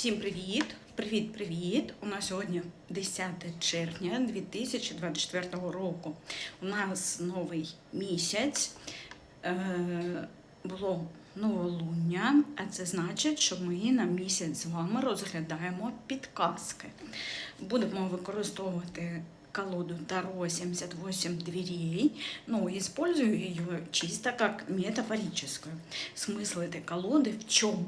Всім привіт! Привіт-привіт! У нас сьогодні 10 червня 2024 року. У нас новий місяць. Е, було новолуння, а це значить, що ми на місяць з вами розглядаємо підказки. Будемо використовувати колоду Таро 78 дверей, но использую ее чисто как метафорическую. Смысл этой колоды в чем?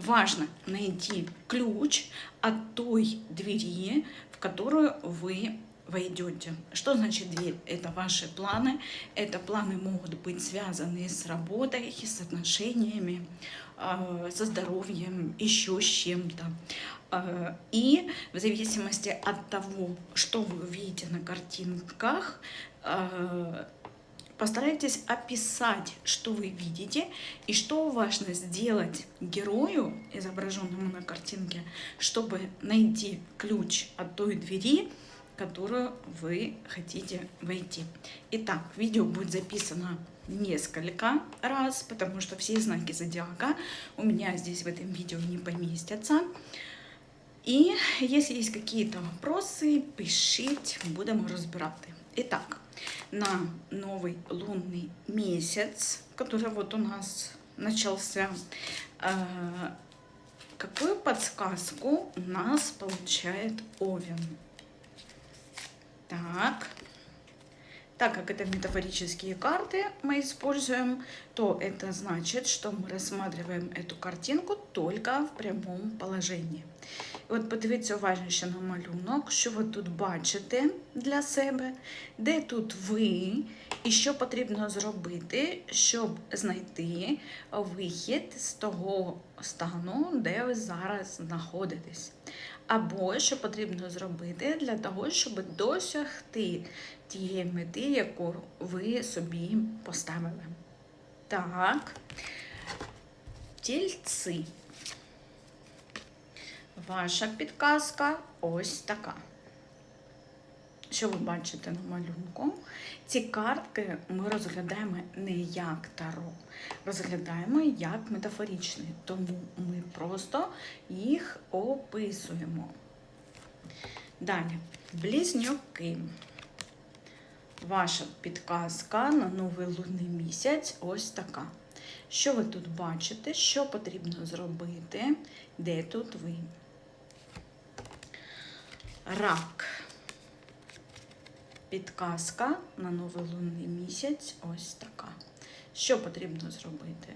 Важно найти ключ от той двери, в которую вы войдете. Что значит дверь? Это ваши планы. Это планы могут быть связаны с работой, с отношениями, э, со здоровьем, еще с чем-то. Э, И в зависимости от того, что вы увидите на картинках, э, Постарайтесь описать, что вы видите и что важно сделать герою, изображенному на картинке, чтобы найти ключ от той двери, которую вы хотите войти. Итак, видео будет записано несколько раз, потому что все знаки зодиака у меня здесь в этом видео не поместятся. И если есть какие-то вопросы, пишите, будем разбирать. Итак, на новый лунный месяц, который вот у нас начался, э, какую подсказку у нас получает Овен? Так, так как это метафорические карты мы используем, то это значит, что мы рассматриваем эту картинку только в прямом положении. От подивіться уважніше на малюнок, що ви тут бачите для себе, де тут ви, і що потрібно зробити, щоб знайти вихід з того стану, де ви зараз знаходитесь. Або що потрібно зробити для того, щоб досягти тієї мети, яку ви собі поставили. Так, тільці. Ваша підказка ось така. Що ви бачите на малюнку? Ці картки ми розглядаємо не як таро, розглядаємо як метафоричні, тому ми просто їх описуємо. Далі, близнюки. Ваша підказка на новий лунний місяць ось така. Що ви тут бачите? Що потрібно зробити? Де тут ви? Рак. Підказка на новий лунний місяць ось така. Що потрібно зробити?